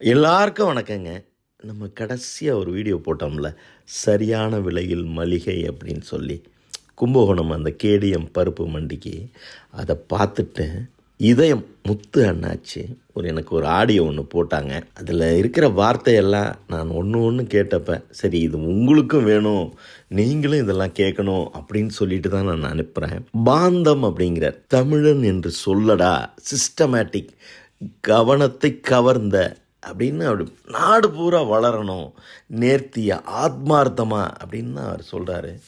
எல்லாருக்கும் வணக்கங்க. நம்ம கடைசியாக ஒரு வீடியோ போட்டோம்ல சரியான விலையில் மளிகை அப்படின்னு சொல்லி கும்பகோணம் அந்த கேடிஎம் பருப்பு மண்டிக்கு அதை பார்த்துட்டு இதயம் முத்து அண்ணாச்சு ஒரு எனக்கு ஒரு ஆடியோ ஒன்று போட்டாங்க. அதில் இருக்கிற வார்த்தையெல்லாம் நான் ஒன்று ஒன்று கேட்டப்ப சரி இது உங்களுக்கும் வேணும் நீங்களும் இதெல்லாம் கேட்கணும் அப்படின்னு சொல்லிட்டு தான் நான் அனுப்புகிறேன் பாந்தம் அப்படிங்கிற தமிழன் என்று சொல்லடா சிஸ்டமேட்டிக் கவனத்தை கவர்ந்த அப்படின்னு அப்படி நாடு பூரா வளரணும் நேர்த்தியாக ஆத்மார்த்தமாக அப்படின்னு அவர் சொல்கிறாரு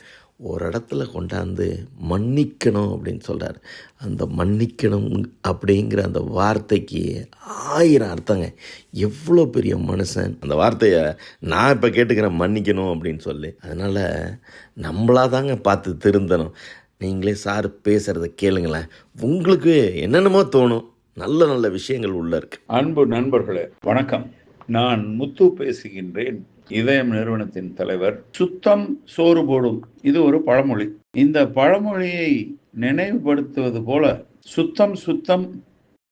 ஒரு இடத்துல கொண்டாந்து மன்னிக்கணும் அப்படின்னு சொல்கிறார் அந்த மன்னிக்கணும் அப்படிங்கிற அந்த வார்த்தைக்கு ஆயிரம் அர்த்தங்க. எவ்வளோ பெரிய மனுஷன். அந்த வார்த்தையை நான் இப்போ கேட்டுக்கிறேன் மன்னிக்கணும் அப்படின்னு சொல்லி. அதனால் நம்மளாக தாங்க பார்த்து திருந்தணும். நீங்களே சார் பேசுகிறத கேளுங்களேன். உங்களுக்கு என்னென்னமோ தோணும். நல்ல நல்ல விஷயங்கள் உள்ள இருக்கு. அன்பு நண்பர்களே வணக்கம். நான் முத்து பேசுகின்றேன் இதயம் நிறுவனத்தின் தலைவர். சுத்தம் சோறு போடும் இது ஒரு பழமொழி. இந்த பழமொழியை நினைவுபடுத்துவது போல சுத்தம் சுத்தம்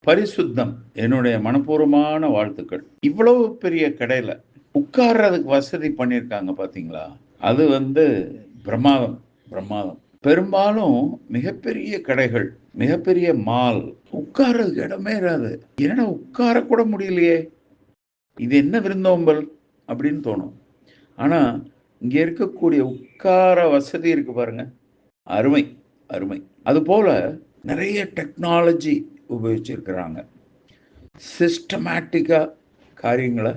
பரிசுத்தம் என்னுடைய மனப்பூர்வமான வாழ்த்துக்கள். இவ்வளவு பெரிய கடையில உட்கார்றதுக்கு வசதி பண்ணியிருக்காங்க பாத்தீங்களா? அது வந்து பிரமாதம் பிரமாதம். பெரும்பாலும் மிகப்பெரிய கடைகள் மிகப்பெரிய மால். உட்கார்றதுக்கு இடமே இராது என்னடா உட்கார கூட முடியலையே. இது என்ன விருந்தோம்பல்? அப்படின்னு தோணும். ஆனா இங்க இருக்கக்கூடிய உட்கார வசதி இருக்கு பாருங்க. அருமை அருமை. அது போல நிறைய டெக்னாலஜி உபயோகிச்சிருக்கிறாங்க. சிஸ்டமேட்டிக்கா காரியங்களை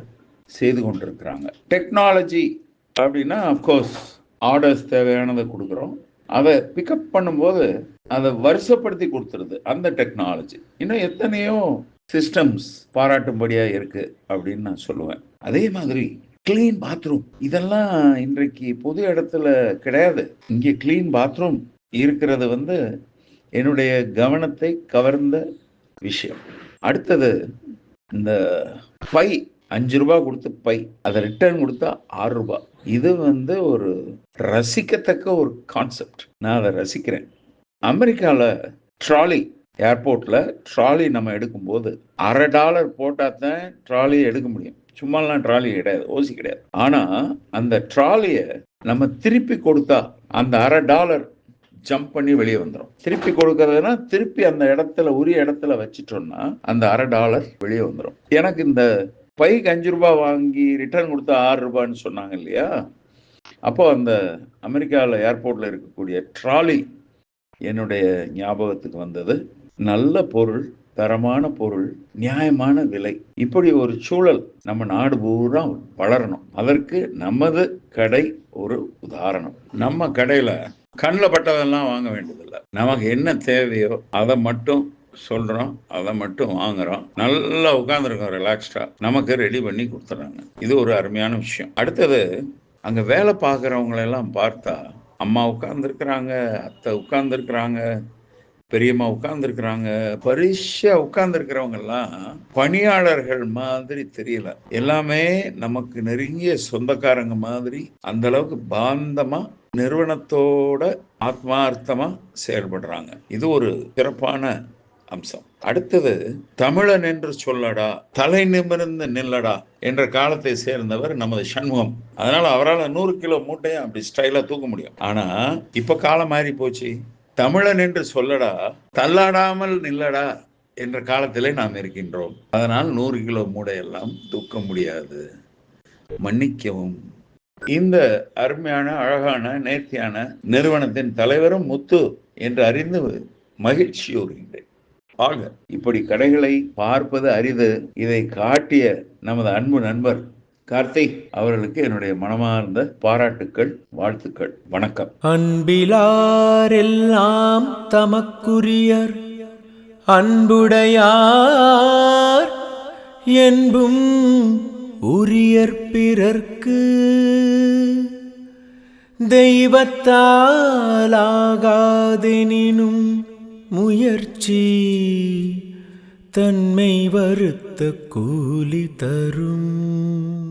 செய்து கொண்டிருக்கிறாங்க. டெக்னாலஜி அப்படின்னா அஃப்கோர்ஸ் ஆர்டர்ஸ் தேவையானதை கொடுக்குறோம். அதை பிக்கப் பண்ணும்போது அதை வருஷப்படுத்தி கொடுத்துருது அந்த டெக்னாலஜி இன்னும் எத்தனையோ சிஸ்டம்ஸ் பாராட்டும்படியாக இருக்கு அப்படின்னு நான் சொல்லுவேன். அதே மாதிரி கிளீன் பாத்ரூம் இதெல்லாம் இன்றைக்கு பொது இடத்துல கிடையாது. இங்கே கிளீன் பாத்ரூம் இருக்கிறது வந்து என்னுடைய கவனத்தை கவர்ந்த விஷயம். அடுத்தது இந்த பை அஞ்சு ரூபா கொடுத்து பை அதை ரிட்டர்ன் கொடுத்தா ஆறு ரூபா. இது வந்து ஒரு ரசிக்கத்தக்க ஒரு கான்செப்ட் நான் அதை ரசிக்கிறேன். அமெரிக்காவில் ட்ராலி ஏர்போர்ட்டில் ட்ராலி நம்ம எடுக்கும்போது அரை டாலர் போட்டால் தான் ட்ராலி எடுக்க முடியும். சும்மாலாம் ட்ராலி கிடையாது ஓசி கிடையாது. ஆனால் அந்த ட்ராலியை நம்ம திருப்பி கொடுத்தா அந்த அரை டாலர் ஜம்ப் பண்ணி வெளியே வந்துடும் திருப்பி கொடுக்கறதுனா திருப்பி அந்த இடத்துல உரிய இடத்துல வச்சிட்டோம்னா அந்த அரை டாலர் வெளியே வந்துடும் எனக்கு இந்த பைக்கு அஞ்சு ரூபாய் வாங்கி ரிட்டர்ன் கொடுத்தா ஆறு ரூபான்னு சொன்னாங்க இல்லையா? அப்போ அந்த அமெரிக்காவில் ஏர்போர்ட்டில் இருக்கக்கூடிய ட்ராலி என்னுடைய ஞாபகத்துக்கு வந்தது. நல்ல பொருள் தரமான பொருள் நியாயமான விலை. இப்படி ஒரு சூழல் நம்ம நாடு பூரா வளரணும். அதற்கு நமது கடை ஒரு உதாரணம். நம்ம கடையில கண்ணில் பட்டதெல்லாம் வாங்க வேண்டியதில்லை. நமக்கு என்ன தேவையோ அதை மட்டும் சொல்றோம் அதை மட்டும் வாங்குறோம். நல்லா உட்காந்துருக்கோம் ரிலாக்ஸ்டா நமக்கு ரெடி பண்ணி கொடுத்துறாங்க இது ஒரு அருமையான விஷயம். அடுத்தது அங்க வேலை பார்க்குறவங்களெல்லாம் பார்த்தா அம்மா உட்காந்துருக்குறாங்க அத்தை உட்காந்துருக்குறாங்க பெரியம்மா உட்கார்ந்துருக்குறாங்க. பரிசா உட்கார்ந்துருக்கிறவங்கெல்லாம் பணியாளர்கள் மாதிரி தெரியல. எல்லாமே நமக்கு நெருங்கிய சொந்தக்காரங்க மாதிரி அந்த அளவுக்கு பாந்தமா நிறுவனத்தோட ஆத்மார்த்தமா செயல்படுறாங்க. இது ஒரு சிறப்பான அம்சம். அடுத்தது தமிழன் என்று சொல்லடா தலை நிமிர்ந்து நில்லடா என்ற காலத்தை சேர்ந்தவர் நமது சண்முகம். அதனால அவரால் நூறு கிலோ மூட்டையை அப்படி ஸ்டைலா தூக்க முடியும். ஆனா இப்ப காலம் மாறி போச்சு தமிழன் என்று சொல்லடா தள்ளாடாமல் நில்லடா என்ற காலத்திலே நாம் இருக்கின்றோம். அதனால் நூறு கிலோ மூடையெல்லாம் தூக்க முடியாது. மன்னிக்கவும். இந்த அருமையான அழகான நேர்த்தியான நிறுவனத்தின் தலைவரும் முத்து என்று அறிந்து மகிழ்ச்சியூறுகின்றேன். ஆக இப்படி கடைகளை பார்ப்பது அரிது. இதை காட்டிய நமது அன்பு நண்பர் கார்த்திக் அவர்களுக்கு என்னுடைய மனமார்ந்த பாராட்டுக்கள் வாழ்த்துக்கள். வணக்கம். அன்பிலாரெல்லாம் தமக்குரியர் அன்புடையார் என்பும் உரியர் பிறர்க்கு. தெய்வத்தாலாகாதெனினும் முயற்சி தன்மை வருத்த கூலி தரும்.